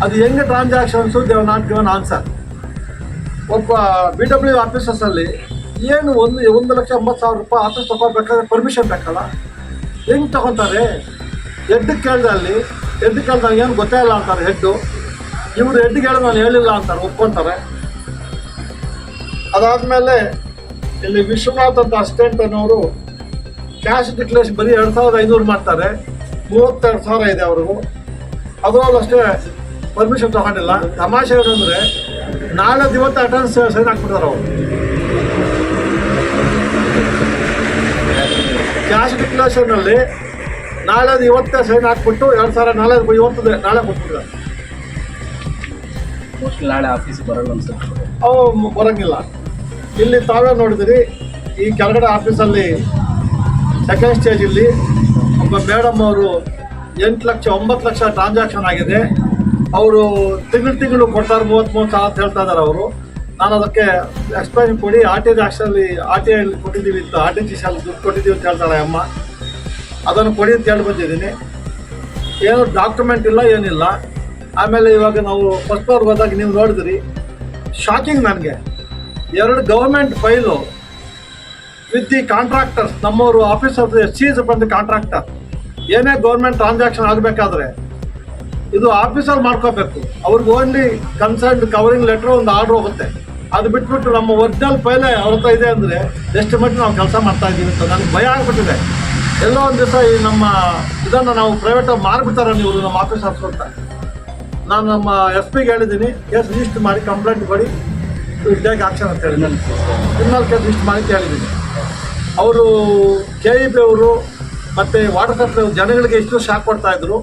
S4: ಅದು ಹೆಂಗೆ transactions they've not given answer ಒಬ್ಬ ಬಿ ಡಬ್ಲ್ಯೂ ಆಫೀಸಸ್ಸಲ್ಲಿ ಏನು ಒಂದು ಒಂದು ಲಕ್ಷ ಎಂಬತ್ತು ಸಾವಿರ ರೂಪಾಯಿ ಆಫೀಸ್ ತಗೋಬೇಕಾದ್ರೆ ಪರ್ಮಿಷನ್ ಬೇಕಲ್ಲ? ಹೆಂಗೆ ತಗೊತಾರೆ? ಹೆಡ್ ಕೇಳಿದೆ ಅಲ್ಲಿ. ಹೆಡ್ ಕೇಳಿದಾಗ ಏನು ಗೊತ್ತೇ ಇಲ್ಲ ಅಂತಾರೆ ಹೆಡ್ಡು ಇವರು ಹೆಡ್ಗೆ ಕೇಳಿದ ನಾನು ಹೇಳಿಲ್ಲ ಅಂತಾರೆ, ಒಪ್ಕೊತಾರೆ. ಅದಾದಮೇಲೆ ಇಲ್ಲಿ ವಿಶ್ವನಾಥ್ ಅಂತ ಅಸಿಸ್ಟೆಂಟ್ ಅನ್ನೋರು ಕ್ಯಾಶ್ ಡಿಕ್ಲೇಷನ್ ಬರೀ ಎರಡು ಸಾವಿರದ ಐನೂರು ಮಾಡ್ತಾರೆ. ಮೂವತ್ತೆರಡು ಸಾವಿರ ಇದೆ ಅವ್ರಿಗೂ. ಅದರಲ್ಲೂ ಅಷ್ಟೇ ಪರ್ಮಿಷನ್ ತಗೊಂಡಿಲ್ಲ. ತಮಾಷೆ ಅಂದರೆ ನಾಳೆ ಇವತ್ತು ಅಟೆಂಡೆನ್ಸ್ ಸೈನ್ ಹಾಕ್ಬಿಡ್ತಾರೆ ಅವರು. ಕ್ಯಾಶ್ ಡಿಕ್ಲೇಷನಲ್ಲಿ ನಾಳೆ ಇವತ್ತೇ ಸೈನ್ ಹಾಕ್ಬಿಟ್ಟು ಎರಡು ಸಾವಿರ ನಾಳೆ ಇವತ್ತು ನಾಳೆ ಕೊಟ್ಬಿಡ್ತಾರೆ
S3: ನಾಳೆ ಆಫೀಸ್ ಬರಲ್ಲ ಅನ್ಸುತ್ತೆ.
S4: ಅವು ಬರಂಗಿಲ್ಲ. ಇಲ್ಲಿ ತಾವೇ ನೋಡಿದಿರಿ ಈ ಕೆಳಗಡೆ ಆಫೀಸಲ್ಲಿ ಸೆಕೆಂಡ್ ಸ್ಟೇಜಲ್ಲಿ ಒಬ್ಬ ಮೇಡಮ್ ಅವರು ಎಂಟು ಲಕ್ಷ, ಒಂಬತ್ತು ಲಕ್ಷ ಟ್ರಾನ್ಸಾಕ್ಷನ್ ಆಗಿದೆ. ಅವರು ತಿಂಗಳು ತಿಂಗಳು ಕೊಡ್ತಾರೆ ಮೂವತ್ತು ಮೂವತ್ತು ಸಾವಿರ ಅಂತ ಹೇಳ್ತಾ ಇದ್ದಾರೆ ಅವರು. ನಾನು ಅದಕ್ಕೆ ಎಕ್ಸ್ಪ್ಲೈನ್ ಕೊಡಿ ಆರ್ ಟಿ ಆಕ್ಷನಲ್ಲಿ ಆರ್ ಟಿ ಐಲಿ ಕೊಟ್ಟಿದ್ದೀವಿ ಅಂತ ಆರ್ ಟಿ ಜಿ ದುಡ್ಡು ಕೊಟ್ಟಿದ್ದೀವಿ ಅಂತ ಹೇಳ್ತಾಳೆ ಅಮ್ಮ. ಅದನ್ನು ಕೊಡಿ ಅಂತ ಹೇಳಿ ಬಂದಿದ್ದೀನಿ. ಏನು ಡಾಕ್ಯುಮೆಂಟ್ ಇಲ್ಲ, ಏನಿಲ್ಲ. ಆಮೇಲೆ ಇವಾಗ ನಾವು ಫಸ್ಟ್ ಫ್ಲೋರ್ ಹೋದಾಗ ನೀವು ನೋಡಿದ್ರಿ. ಶಾಕಿಂಗ್ ನನಗೆ. ಎರಡು government file with the contractors ನಮ್ಮವರು ಆಫೀಸರ್ ಸೀಸ್ ಬಂದ ಕಾಂಟ್ರಾಕ್ಟರ್ ಏನೇ ಗೌರ್ಮೆಂಟ್ ಟ್ರಾನ್ಸಾಕ್ಷನ್ ಆಗಬೇಕಾದ್ರೆ ಇದು ಆಫೀಸಲ್ಲಿ ಮಾಡ್ಕೋಬೇಕು. ಅವ್ರಿಗೆ ಓನ್ಲಿ ಕನ್ಸರ್ನ್ ಕವರಿಂಗ್ ಲೆಟ್ರ್ ಒಂದು ಆರ್ಡ್ರ್ ಹೋಗುತ್ತೆ. ಅದು ಬಿಟ್ಬಿಟ್ಟು ನಮ್ಮ ಒರಿಜಿನಲ್ ಪೈಲೆ ಅವ್ರ ಹತ್ರ ಇದೆ ಅಂದರೆ ಎಷ್ಟು ಮಟ್ಟಿಗೆ ನಾವು ಕೆಲಸ ಮಾಡ್ತಾ ಇದ್ದೀವಿ ಅಂತ ನನಗೆ ಭಯ ಆಗಿಬಿಟ್ಟಿದೆ. ಎಲ್ಲೋ ಒಂದು ದಿವಸ ಈ ನಮ್ಮ ಇದನ್ನು ನಾವು ಪ್ರೈವೇಟಾಗಿ ಮಾರ್ಬಿಡ್ತಾರೆ ನೀವು ನಮ್ಮ ಆಫೀಸ್ ಅಂತ. ನಾನು ನಮ್ಮ ಎಸ್ ಪಿಗೆ ಹೇಳಿದ್ದೀನಿ ಕೇಸ್ ರಿಜಿಸ್ಟರ್ ಮಾಡಿ ಕಂಪ್ಲೇಂಟ್ ಮಾಡಿ ಟೇಕ್ ಆಕ್ಷನ್ ಅಂತ ಹೇಳಿ. ಕ್ರಿಮಿನಲ್ ಕೇಸ್ ರಿಜಿಸ್ಟರ್ ಮಾಡಿ ಕೇಳಿದ್ದೀನಿ. ಅವರು ಕೆ ಇ ಬಿ ಅವರು ಮತ್ತು ವಾಟರ್ ಸಪ್ಲೈ ಜನಗಳಿಗೆ ಎಷ್ಟು ಶಾಕ್ ಕೊಡ್ತಾ ಇದ್ರು.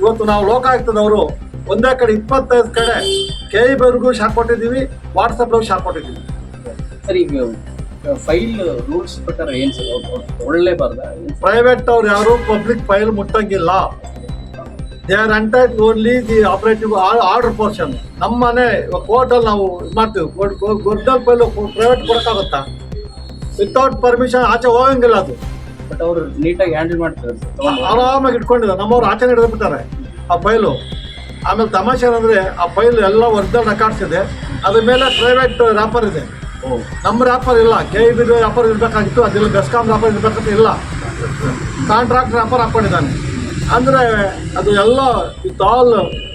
S4: ಇವತ್ತು ನಾವು ಲೋಕಾಯುಕ್ತದವರು ಒಂದೇ ಕಡೆ ಇಪ್ಪತ್ತೈದು ಕಡೆ ಕೆ ಇ ಬಿ ಶಾಕ್ ಕೊಟ್ಟಿದ್ದೀವಿ ವಾಟರ್ ಸಪ್ಲೈಗೂ ಶಾಕ್ ಕೊಟ್ಟಿದ್ದೀವಿ.
S3: ಸರಿ ಈಗ ಫೈಲ್ ರೂಲ್ಸ್ ಪ್ರಕಾರ ಏನು ಸರ್ ಬರ್ದ?
S4: ಪ್ರೈವೇಟ್ ಅವ್ರು ಯಾರು public file ಮುಟ್ಟಂಗಿಲ್ಲ. They are entitled only the operative order portion ನಮ್ಮ ಮನೆ ಕೋರ್ಟಲ್ಲಿ ನಾವು ಇದು ಮಾಡ್ತೀವಿ. ಗೊಡ್ಡಲ್ ಫೈಲು ಪ್ರೈವೇಟ್ ಕೊಡೋಕ್ಕಾಗುತ್ತಾ? ವಿತೌಟ್ ಪರ್ಮಿಷನ್ ಆಚೆ ಹೋಗಂಗಿಲ್ಲ ಅದು.
S3: ಬಟ್ ಅವರು ನೀಟಾಗಿ ಹ್ಯಾಂಡಲ್ ಮಾಡ್ತಾರೆ
S4: ಆರಾಮಾಗಿ ಇಟ್ಕೊಂಡಿದ್ದಾರೆ. ನಮ್ಮವ್ರು ಆಚೆ ಹಿಡಿದ್ಬಿಟ್ಟಾರೆ ಆ ಫೈಲು ಆಮೇಲೆ ತಮಾಷೆ ಏನಂದ್ರೆ ಆ ಫೈಲ್ ಎಲ್ಲ ಒರಿಜಿನಲ್ ರೆಕಾರ್ಡ್ಸ್ ಇದೆ. ಅದ್ರ ಮೇಲೆ ಪ್ರೈವೇಟ್ ರ್ಯಾಪರ್ ಇದೆ. ನಮ್ಮ ರ್ಯಾಪರ್ ಇಲ್ಲ. ಕೆ ಬಿ ರ್ಯಾಪರ್ ಇರಬೇಕಾಗಿತ್ತು. ಅದಿಲ್ಲ ಬೆಸ್ಕಾಮ್ ರ್ಯಾಪರ್ ಇರಬೇಕಂತ ಇಲ್ಲ. ಕಾಂಟ್ರಾಕ್ಟ್ ರ್ಯಾಪರ್ ಹಾಕೊಂಡಿದ್ದಾನೆ. ಅಂದರೆ ಅದು ಎಲ್ಲ ವಿತ್ ಆಲ್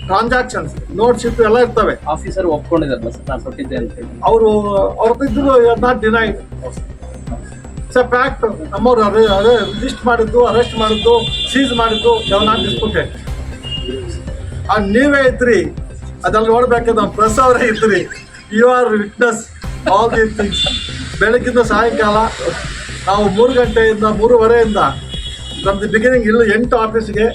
S4: ಟ್ರಾನ್ಸಾಕ್ಷನ್ಸ್ ನೋಟ್ ಶಿಪ್ ಎಲ್ಲ ಇರ್ತವೆ.
S3: ಆಫೀಸರ್ ಒಪ್ಕೊಂಡಿದ್ದಾರೆ
S4: ಅವರು ಅವ್ರದ್ದು not denied it's a fact ನಮ್ಮವ್ರು ಅದೇ ಲಿಸ್ಟ್ ಮಾಡಿದ್ದು ಅರೆಸ್ಟ್ ಮಾಡಿದ್ದು ಸೀಸ್ ಮಾಡಿದ್ದು ನಾಟ್ ಡಿಸ್ಪ್ಯೂಟೆಡ್ ಆ ನೀವೇ ಇದ್ರಿ ಅದ್ರಲ್ಲಿ ನೋಡ್ಬೇಕಾದ್ರೆ ನಮ್ಮ ಪ್ರೆಸ್ ಅವರೇ ಇದ್ರಿ. You are witness all the things ಬೆಳಗ್ಗಿಂದ ಸಾಯಂಕಾಲ, ನಾವು ಮೂರು ಗಂಟೆಯಿಂದ, ಮೂರುವರೆಯಿಂದ ನಮ್ದು ಬಿಗಿನಿಂಗ್ ಇಲ್ಲ ಎಂಟು ಆಫೀಸ್ಗೆ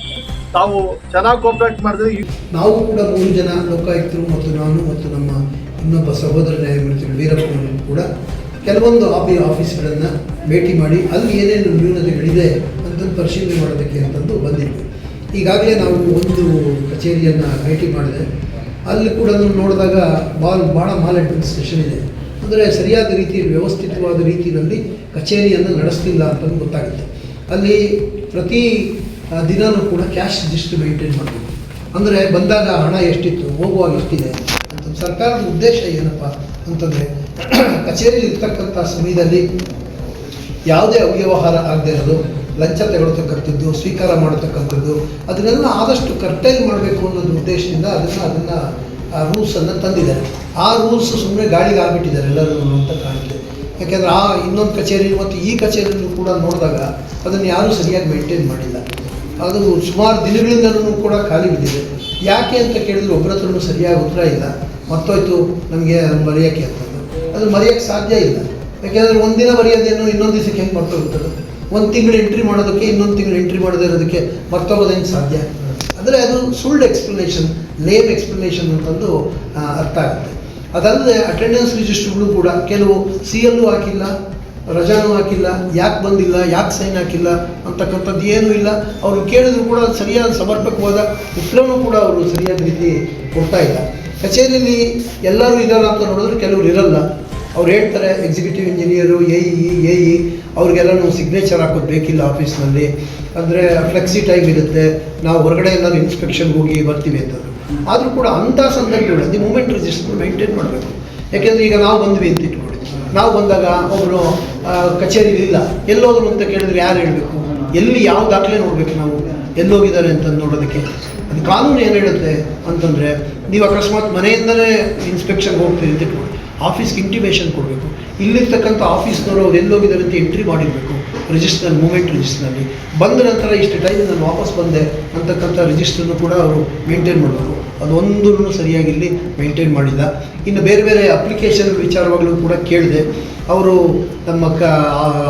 S4: ತಾವು ಚೆನ್ನಾಗಿ ಕೋಪ್ರೇಟ್ ಮಾಡಿದ್ರೆ
S5: ನಾವು ಕೂಡ ಮೂರು ಜನ ಲೋಕಾಯುಕ್ತರು ಮತ್ತು ನಾನು ಮತ್ತು ನಮ್ಮ ಇನ್ನೊಬ್ಬ ಸಹೋದರ ನ್ಯಾಯಮೂರ್ತಿಗಳು ವೀರಪ್ಪನವರು ಕೂಡ ಕೆಲವೊಂದು ಆಫಿ ಆಫೀಸ್ಗಳನ್ನು ಭೇಟಿ ಮಾಡಿ ಅಲ್ಲಿ ಏನೇನು ನ್ಯೂನತೆಗಳಿದೆ ಅಂತ ಪರಿಶೀಲನೆ ಮಾಡೋದಕ್ಕೆ ಅಂತಂದು ಬಂದಿದ್ವಿ. ಈಗಾಗಲೇ ನಾವು ಒಂದು ಕಚೇರಿಯನ್ನು ಭೇಟಿ ಮಾಡಿದೆ. ಅಲ್ಲಿ ಕೂಡ ನೋಡಿದಾಗ ಬಾಲ್ ಭಾಳ ಮಾಲ್ ಅಡ್ಮಿನಿಸ್ಟ್ರೇಷನ್ ಇದೆ. ಅಂದರೆ ಸರಿಯಾದ ರೀತಿ ವ್ಯವಸ್ಥಿತವಾದ ರೀತಿಯಲ್ಲಿ ಕಚೇರಿಯನ್ನು ನಡೆಸ್ತಿಲ್ಲ ಅಂತಂದು ಗೊತ್ತಾಗುತ್ತೆ. ಅಲ್ಲಿ ಪ್ರತಿ ದಿನವೂ ಕೂಡ ಕ್ಯಾಶ್ ರಿಜಿಸ್ಟರ್ ಮೇಂಟೈನ್ ಮಾಡಬೇಕು ಅಂದರೆ ಬಂದಾಗ ಹಣ ಎಷ್ಟಿತ್ತು, ಹೋಗುವಾಗ ಎಷ್ಟಿದೆ ಅಂತ ಸರ್ಕಾರದ ಉದ್ದೇಶ ಏನಪ್ಪ ಅಂತಂದರೆ ಕಚೇರಿಯಲ್ಲಿ ಇರ್ತಕ್ಕಂಥ ಸಮಯದಲ್ಲಿ ಯಾವುದೇ ಅವ್ಯವಹಾರ ಆಗದೆ ಇರೋದು, ಲಂಚ ತಗೊಳ್ತಕ್ಕಂಥದ್ದು, ಸ್ವೀಕಾರ ಮಾಡತಕ್ಕಂಥದ್ದು, ಅದನ್ನೆಲ್ಲ ಆದಷ್ಟು ಕರ್ಟೈಲ್ ಮಾಡಬೇಕು ಅನ್ನೋದು ಉದ್ದೇಶದಿಂದ ಅದನ್ನು ಅದನ್ನು ಆ ರೂಲ್ಸನ್ನು ತಂದಿದ್ದಾರೆ. ಆ ರೂಲ್ಸ್ ಸುಮ್ಮನೆ ಗಾಳಿಗೆ ಆಗಿಬಿಟ್ಟಿದ್ದಾರೆ ಎಲ್ಲರೂ ಅಂತ ಕಾಣುತ್ತೆ ಯಾಕೆಂದರೆ ಆ ಇನ್ನೊಂದು ಕಚೇರಿ ಮತ್ತು ಈ ಕಚೇರಿಯನ್ನು ಕೂಡ ನೋಡಿದಾಗ ಅದನ್ನು ಯಾರೂ ಸರಿಯಾಗಿ ಮೇಂಟೈನ್ ಮಾಡಿಲ್ಲ. ಅದು ಸುಮಾರು ದಿನಗಳಿಂದಲೂ ಕೂಡ ಖಾಲಿ ಬಿದ್ದಿದೆ. ಯಾಕೆ ಅಂತ ಕೇಳಿದ್ರೆ ಒಬ್ಬರ ಹತ್ರನೂ ಸರಿಯಾಗಿ ಉತ್ತರ ಇಲ್ಲ. ಮತ್ತೋಯ್ತು, ನಮಗೆ ಮರೆಯೋಕ್ಕೆ ಅಂತಂದು ಅದು ಮರೆಯೋಕ್ಕೆ ಸಾಧ್ಯ ಇಲ್ಲ. ಯಾಕೆಂದರೆ ಒಂದಿನ ಬರೆಯೋದೇನು ಇನ್ನೊಂದು ದಿವಸಕ್ಕೆ ಹೆಂಗೆ ಮರ್ತೋಗ್ತದೆ ಒಂದು ತಿಂಗಳು ಎಂಟ್ರಿ ಮಾಡೋದಕ್ಕೆ ಇನ್ನೊಂದು ತಿಂಗಳು ಎಂಟ್ರಿ ಮಾಡದೇ ಇರೋದಕ್ಕೆ ಮರ್ತೋಗೋದು ಹೆಂಗೆ ಸಾಧ್ಯ? ಅಂದರೆ ಅದು ಸುಳ್ಳು ಎಕ್ಸ್ಪ್ಲನೇಷನ್ ಲೇಮ್ ಎಕ್ಸ್ಪ್ಲನೇಷನ್ ಅಂತಂದು ಅರ್ಥ ಆಗುತ್ತೆ. ಅದಲ್ಲದೆ ಅಟೆಂಡೆನ್ಸ್ ರಿಜಿಸ್ಟ್ರ್ಗಳು ಕೂಡ ಕೆಲವು ಸಿ ಎಲ್ಲೂ ಹಾಕಿಲ್ಲ, ರಜಾನೂ ಹಾಕಿಲ್ಲ, ಯಾಕೆ ಬಂದಿಲ್ಲ, ಯಾಕೆ ಸೈನ್ ಹಾಕಿಲ್ಲ ಅಂತಕ್ಕಂಥದ್ದು ಏನೂ ಇಲ್ಲ. ಅವರು ಕೇಳಿದ್ರು ಕೂಡ ಸರಿಯಾದ ಸಮರ್ಪಕವಾದ ಉತ್ತರವೂ ಕೂಡ ಅವರು ಸರಿಯಾದ ರೀತಿ ಕೊಡ್ತಾ ಇಲ್ಲ. ಕಚೇರಿಯಲ್ಲಿ ಎಲ್ಲರೂ ಇದ್ದಾರೆ ಅಂತ ನೋಡಿದ್ರೆ ಕೆಲವರು ಇರಲ್ಲ. ಅವ್ರು ಹೇಳ್ತಾರೆ executive engineer A E A E ಅವ್ರಿಗೆಲ್ಲನೂ signature ಹಾಕೋದು ಬೇಕಿಲ್ಲ ಆಫೀಸ್ನಲ್ಲಿ ಅಂದರೆ ಫ್ಲೆಕ್ಸಿ ಟೈಮ್ ಇರುತ್ತೆ, ನಾವು ಹೊರಗಡೆ ಎಲ್ಲರೂ ಇನ್ಸ್ಪೆಕ್ಷನ್ಗೆ ಹೋಗಿ ಬರ್ತೀವಿ ಅಂತ ಆದರೂ ಕೂಡ ಅಂಥ ಸಂದರ್ಭಗಳು ದಿ ಮೂಮೆಂಟ್ ರಿಜಿಸ್ಟರ್ ಮೇಂಟೈನ್ ಮಾಡಬೇಕು. ಯಾಕೆಂದರೆ ಈಗ ನಾವು ಬಂದ್ವಿ ಅಂತ ಇಟ್ಕೊಳ್ಳಿ. ನಾವು ಬಂದಾಗ ಒಬ್ಬರು ಕಚೇರಿಲಿಲ್ಲ ಎಲ್ಲೋದ್ರು ಅಂತ ಕೇಳಿದ್ರೆ ಯಾರು ಹೇಳಬೇಕು? ಎಲ್ಲಿ ಯಾವ ದಾಖಲೆ ನೋಡಬೇಕು ನಾವು? ಎಲ್ಲೋಗಿದ್ದಾರೆ ಅಂತ ನೋಡೋದಕ್ಕೆ. ಅದು ಕಾನೂನು ಏನು ಹೇಳುತ್ತೆ ಅಂತಂದರೆ, ನೀವು ಅಕಸ್ಮಾತ್ ಮನೆಯಿಂದಲೇ ಇನ್ಸ್ಪೆಕ್ಷನ್ಗೆ ಹೋಗ್ತೀರಿ ಅಂತ ಇಟ್ಕೊಳ್ಳಿ ಆಫೀಸ್ಗೆ ಇಂಟಿಮೇಷನ್ ಕೊಡಬೇಕು. ಇಲ್ಲಿರ್ತಕ್ಕಂಥ ಆಫೀಸ್ನವರು ಅವ್ರು ಎಲ್ಲೋಗಿದ್ದಾರೆ ಅಂತ ಎಂಟ್ರಿ ಮಾಡಿರಬೇಕು. ರಿಜಿಸ್ಟರ್ ಮೂಮೆಂಟ್ ರಿಜಿಸ್ಟರ್ನಲ್ಲಿ ಬಂದ ನಂತರ ಇಷ್ಟು ಟೈಮ್ ನಾನು ವಾಪಸ್ ಬಂದೆ ಅಂತಕ್ಕಂಥ ರಿಜಿಸ್ಟರ್ನು ಕೂಡ ಅವರು ಮೇಂಟೈನ್ ಮಾಡಬೇಕು. ಅದು ಸರಿಯಾಗಿಲ್ಲಿ ಮೇಂಟೈನ್ ಮಾಡಿಲ್ಲ. ಇನ್ನು ಬೇರೆ ಬೇರೆ ಅಪ್ಲಿಕೇಶನ್ ವಿಚಾರವಾಗಲೂ ಕೂಡ ಕೇಳಿದೆ. ಅವರು ನಮ್ಮ ಕ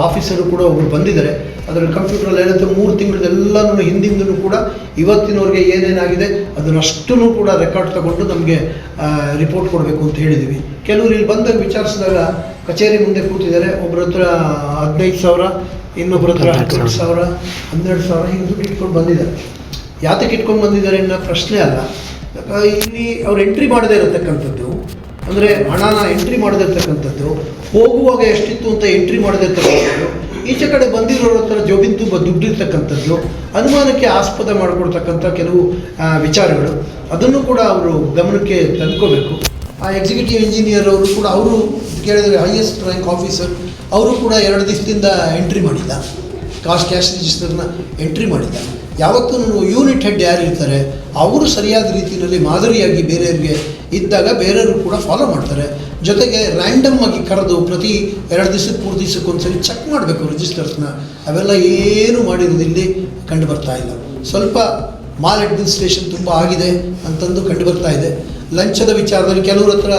S5: ಆಫೀಸರು ಕೂಡ ಒಬ್ಬರು ಬಂದಿದ್ದಾರೆ. ಅದರಲ್ಲಿ ಕಂಪ್ಯೂಟ್ರಲ್ಲಿ ಏನಂತ ಮೂರು ತಿಂಗಳದೆಲ್ಲನೂ ಹಿಂದಿಂದನೂ ಕೂಡ ಇವತ್ತಿನವರೆಗೆ ಏನೇನಾಗಿದೆ ಅದನ್ನಷ್ಟೂ ಕೂಡ ರೆಕಾರ್ಡ್ ತಗೊಂಡು ನಮಗೆ ರಿಪೋರ್ಟ್ ಕೊಡಬೇಕು ಅಂತ ಹೇಳಿದ್ದೀವಿ ಕೆಲವರು ಇಲ್ಲಿ ಬಂದಾಗ ವಿಚಾರಿಸಿದಾಗ ಕಚೇರಿ ಮುಂದೆ ಕೂತಿದ್ದಾರೆ ಒಬ್ಬರ ಹತ್ರ ಹದಿನೈದು ಸಾವಿರ ಇನ್ನೊಬ್ಬರ ಹತ್ರ ಹದಿನೆಂಟು ಸಾವಿರ ಹನ್ನೆರಡು ಸಾವಿರ ಹಿಂಗೆ ದುಡ್ಡು ಇಟ್ಕೊಂಡು ಬಂದಿದ್ದಾರೆ. ಯಾತಕ್ಕೆ ಇಟ್ಕೊಂಡು ಬಂದಿದ್ದಾರೆ ಅನ್ನೋ ಪ್ರಶ್ನೆ ಅಲ್ಲ. ಇಲ್ಲಿ ಅವ್ರು ಎಂಟ್ರಿ ಮಾಡದೇ ಇರತಕ್ಕಂಥದ್ದು ಅಂದರೆ ಹಣನ ಎಂಟ್ರಿ ಮಾಡದೇ ಮಾಡದಿರ್ತಕ್ಕಂಥದ್ದು ಹೋಗುವಾಗ ಎಷ್ಟಿತ್ತು ಅಂತ ಎಂಟ್ರಿ ಮಾಡದಿರ್ತಕ್ಕಂಥದ್ದು ಈಚೆ ಕಡೆ ಬಂದಿರೋರ ಹತ್ರ ಜೋಬಿನ ತುಂಬ ದುಡ್ಡಿರ್ತಕ್ಕಂಥದ್ದು, ಅನುಮಾನಕ್ಕೆ ಆಸ್ಪದ ಮಾಡಿಕೊಡ್ತಕ್ಕಂಥ ಕೆಲವು ವಿಚಾರಗಳು. ಅದನ್ನು ಕೂಡ ಅವರು ಗಮನಕ್ಕೆ ತಂದ್ಕೋಬೇಕು. ಆ ಎಕ್ಸಿಕ್ಯೂಟಿವ್ ಇಂಜಿನಿಯರ್ ಅವರು ಕೂಡ, ಅವರು ಕೇಳಿದರೆ ಹೈಯೆಸ್ಟ್ ರ್ಯಾಂಕ್ ಆಫೀಸರ್ ಅವರು ಕೂಡ ಎರಡು ದಿವಸದಿಂದ ಎಂಟ್ರಿ ಮಾಡಿಲ್ಲ. ಕಾಸ್ಟ್ ಕ್ಯಾಶ್ ರಿಜಿಸ್ಟರ್ನ ಎಂಟ್ರಿ ಮಾಡಿಲ್ಲ. ಯಾವತ್ತೂ ಯೂನಿಟ್ ಹೆಡ್ ಯಾರು ಇರ್ತಾರೆ, ಅವರು ಸರಿಯಾದ ರೀತಿಯಲ್ಲಿ ಮಾದರಿಯಾಗಿ ಬೇರೆಯವ್ರಿಗೆ ಇದ್ದಾಗ ಬೇರೆಯವರು ಕೂಡ ಫಾಲೋ ಮಾಡ್ತಾರೆ. ಜೊತೆಗೆ ರ್ಯಾಂಡಮ್ ಆಗಿ ಕರೆದು ಪ್ರತಿ ಎರಡು ದಿವಸಕ್ಕೆ, ಮೂರು ದಿವಸಕ್ಕೆ ಒಂದ್ಸರಿ ಚೆಕ್ ಮಾಡಬೇಕು ರಿಜಿಸ್ಟರ್ಸ್ನ ಅವೆಲ್ಲ ಏನು ಮಾಡಿರೋದು ಇಲ್ಲಿ ಕಂಡು ಬರ್ತಾ ಇಲ್ಲ. ಸ್ವಲ್ಪ ಮಾಲ್ ಅಡ್ಮಿನಿಸ್ಟ್ರೇಷನ್ ತುಂಬ ಆಗಿದೆ ಅಂತಂದು ಕಂಡು ಬರ್ತಾ ಇದೆ. ಲಂಚದ ವಿಚಾರದಲ್ಲಿ ಕೆಲವ್ರ ಹತ್ರ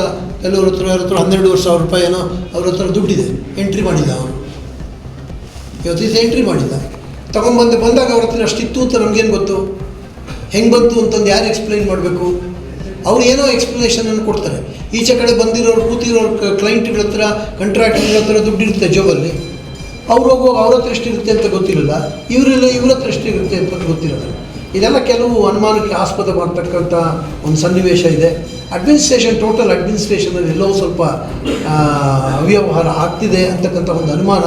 S5: ಕೆಲವ್ರ ಹತ್ರ ಹತ್ರ ಹನ್ನೆರಡುವರೆ ಸಾವಿರ ರೂಪಾಯಿ ಏನೋ ಅವ್ರ ಹತ್ರ ದುಡ್ಡಿದೆ. ಎಂಟ್ರಿ ಮಾಡಿಲ್ಲ ಅವರು. ಇವತ್ತು ದಿವಸ ಎಂಟ್ರಿ ಮಾಡಿಲ್ಲ. ತಗೊಂಡ್ಬಂದು ಬಂದಾಗ ಅವ್ರ ಹತ್ರ ಅಷ್ಟಿತ್ತು ಅಂತ ನಮಗೇನು ಗೊತ್ತು? ಹೆಂಗೆ ಬಂತು ಅಂತಂದು ಯಾರು ಎಕ್ಸ್ಪ್ಲೈನ್ ಮಾಡಬೇಕು? ಅವ್ರು ಏನೋ ಎಕ್ಸ್ಪ್ಲನೇಷನನ್ನು ಕೊಡ್ತಾರೆ. ಈಚೆ ಕಡೆ ಬಂದಿರೋರು ಕೂತಿರೋ ಕ್ಲೈಂಟ್ಗಳ ಹತ್ರ ಕಾಂಟ್ರಾಕ್ಟ್ಗಳ ಹತ್ರ ದುಡ್ಡಿರುತ್ತೆ ಜೋಬಲ್ಲಿ. ಅವ್ರು ಹೋಗುವಾಗ ಅವ್ರ ಹತ್ರ ಎಷ್ಟಿರುತ್ತೆ ಅಂತ ಗೊತ್ತಿರಲ್ಲ. ಇವರೆಲ್ಲ ಇವ್ರ ಹತ್ರ ಎಷ್ಟಿರುತ್ತೆ ಅಂತ ಗೊತ್ತಿರಲ್ಲ. ಇದೆಲ್ಲ ಕೆಲವು ಅನುಮಾನಕ್ಕೆ ಆಸ್ಪದ ಮಾಡ್ತಕ್ಕಂಥ ಒಂದು ಸನ್ನಿವೇಶ ಇದೆ. ಅಡ್ಮಿನಿಸ್ಟ್ರೇಷನ್ ಟೋಟಲ್ ಅಡ್ಮಿನಿಸ್ಟ್ರೇಷನಲ್ಲಿ ಎಲ್ಲವೂ ಸ್ವಲ್ಪ ಅವ್ಯವಹಾರ ಆಗ್ತಿದೆ ಅಂತಕ್ಕಂಥ ಒಂದು ಅನುಮಾನ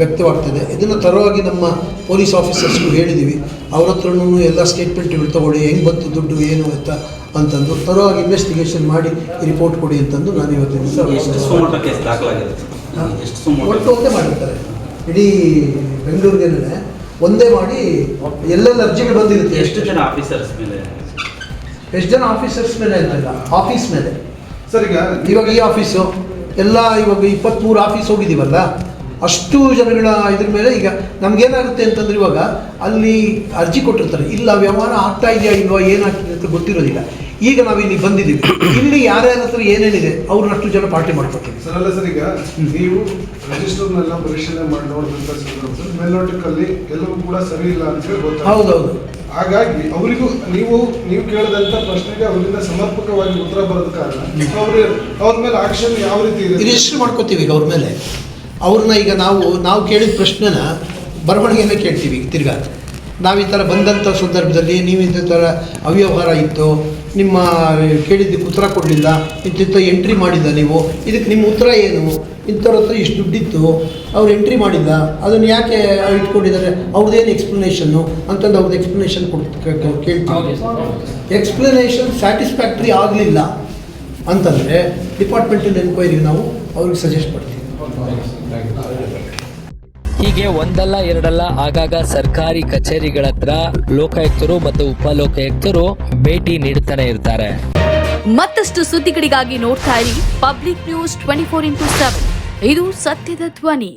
S5: ವ್ಯಕ್ತವಾಗ್ತಿದೆ. ಇದನ್ನು ತರವಾಗಿ ನಮ್ಮ ಪೊಲೀಸ್ ಆಫೀಸರ್ಸ್ಗೂ ಹೇಳಿದ್ದೀವಿ ಅವ್ರ ಹತ್ರನೂ ಎಲ್ಲ ಸ್ಟೇಟ್ಮೆಂಟ್ಗಳು ತಗೊಳ್ಳಿ. ಹೆಂಗೆ ಬಂತು ದುಡ್ಡು, ಏನು ಅಂತ. ಅಂತಂದು ತರವಾಗಿ ಇನ್ವೆಸ್ಟಿಗೇಷನ್ ಮಾಡಿ ರಿಪೋರ್ಟ್ ಕೊಡಿ ಅಂತಂದು ನಾನು ಇವತ್ತಿನ ಒಟ್ಟು ಒಂದೇ ಮಾಡಿರ್ತಾರೆ. ಇಡೀ ಬೆಂಗಳೂರಿಗೆ ಒಂದೇ ಮಾಡಿ ಎಲ್ಲೆಲ್ಲ ಅರ್ಜಿಗಳು ಬಂದಿರುತ್ತೆ
S6: ಎಷ್ಟು ಜನ ಆಫೀಸರ್ಸ್ ಮೇಲೆ?
S5: ಎಷ್ಟು ಜನ ಆಫೀಸರ್ಸ್ ಮೇಲೆ ಅಂತಲ್ಲ? ಆಫೀಸ್ ಮೇಲೆ.
S4: ಸರ್ ಈಗ
S5: ಇವಾಗ ಈ ಆಫೀಸು ಎಲ್ಲ ಇವಾಗ ಇಪ್ಪತ್ತ್ಮೂರು ಆಫೀಸ್ ಹೋಗಿದ್ದೀವಲ್ಲ ಅಷ್ಟು ಜನಗಳ ಇದ್ರ ಮೇಲೆ ಈಗ ನಮ್ಗೇನಾಗುತ್ತೆ ಅಂತಂದ್ರೆ ಇವಾಗ ಅಲ್ಲಿ ಅರ್ಜಿ ಕೊಟ್ಟಿರ್ತಾರೆ. ಇಲ್ಲ ವ್ಯವಹಾರ ಆಗ್ತಾ ಇದೆಯಾ ಇಲ್ವಾ ಏನಾಗ್ತಿದೆ ಅಂತ ಗೊತ್ತಿರೋದಿಲ್ಲ. ಈಗ ನಾವು ಇಲ್ಲಿ ಬಂದಿದ್ದೀವಿ. ಇಲ್ಲಿ ಯಾರ್ಯಾರ ಹತ್ರ ಏನೇನಿದೆ ಅವ್ರನ್ನ ಅಷ್ಟು ಜನ ಪಾರ್ಟಿ ಮಾಡ್ಕೊತೀವಿ
S7: ಸರ್ ಅಲ್ಲ ಸರ್ ಈಗ ನೀವು ರಿಜಿಸ್ಟರ್ನೆಲ್ಲ ಪರಿಶೀಲನೆ ಮಾಡಿ ನೋಡಿದಂಥ ಸಂದರ್ಭದಲ್ಲಿ ಮೇಲ್ನೋಟಕ್ಕಲ್ಲಿ ಎಲ್ಲವೂ ಕೂಡ ಸರಿ ಇಲ್ಲ ಅಂತ ಹೇಳಿ ಹೌದು
S5: ಹೌದೌದು.
S7: ಹಾಗಾಗಿ ಅವರಿಗೂ ನೀವು ನೀವು ಕೇಳಿದಂತ ಪ್ರಶ್ನೆಗೆ ಅವರಿಂದ ಸಮರ್ಪಕವಾಗಿ ಉತ್ತರ ಬರೋದ ಕಾರಣ. ಅವರು ಅವ್ರ ಮೇಲೆ ಆಕ್ಷನ್ ಯಾವ ರೀತಿ ಇದೆ?
S5: ರಿಜಿಸ್ಟರ್ ಮಾಡ್ಕೋತೀವಿ ಈಗ ಅವ್ರ ಮೇಲೆ. ಅವ್ರನ್ನ ಈಗ ನಾವು ನಾವು ಕೇಳಿದ ಪ್ರಶ್ನೆನ ಬರವಣಿಗೆಯಲ್ಲೇ ಕೇಳ್ತೀವಿ ತಿರ್ಗಾ. ನಾವು ಈ ಥರ ಬಂದಂಥ ಸಂದರ್ಭದಲ್ಲಿ ನೀವು ಇಂಥ ಥರ ಅವ್ಯವಹಾರ ಇತ್ತು ನಿಮ್ಮ ಕೇಳಿದ್ದಕ್ಕೆ ಉತ್ತರ ಕೊಡಲಿಲ್ಲ. ಇಂತಿಂಥ ಎಂಟ್ರಿ ಮಾಡಿಲ್ಲ ನೀವು. ಇದಕ್ಕೆ ನಿಮ್ಮ ಉತ್ತರ ಏನು? ಇಂಥವ್ರ ಹತ್ರ ಇಷ್ಟು ದುಡ್ಡಿತ್ತು. ಅವ್ರು ಎಂಟ್ರಿ ಮಾಡಿಲ್ಲ ಅದನ್ನು ಯಾಕೆ ಇಟ್ಕೊಂಡಿದ್ದಾರೆ? ಅವ್ರದ್ದೇನು ಎಕ್ಸ್ಪ್ಲನೇಷನ್ನು ಅಂತಂದು ಅವ್ರದ್ದು ಎಕ್ಸ್ಪ್ಲನೇಷನ್ ಕೊಡ್ ಕೇಳ್ತೀವಿ ಎಕ್ಸ್ಪ್ಲನೇಷನ್ ಸ್ಯಾಟಿಸ್ಫ್ಯಾಕ್ಟ್ರಿ ಆಗಲಿಲ್ಲ. ಅಂತಂದರೆ ಡಿಪಾರ್ಟ್ಮೆಂಟಲ್ ಎನ್ಕ್ವೈರಿಗೆ ನಾವು ಅವ್ರಿಗೆ ಸಜೆಸ್ಟ್ ಮಾಡ್ತೀವಿ.
S1: ಹೀಗೆ ಒಂದಲ್ಲ, ಎರಡಲ್ಲ, ಆಗಾಗ ಸರ್ಕಾರಿ ಕಚೇರಿಗಳ ಹತ್ರ ಲೋಕಾಯುಕ್ತರು ಮತ್ತು ಉಪಲೋಕಾಯುಕ್ತರು ಭೇಟಿ ನೀಡುತ್ತಾನೆ ಇರ್ತಾರೆ.
S8: ಮತ್ತಷ್ಟು ಸುದ್ದಿಗಳಿಗಾಗಿ ನೋಡ್ತಾ ಇರಿ Public News twenty four into seven ಇದು ಸತ್ಯದ ಧ್ವನಿ.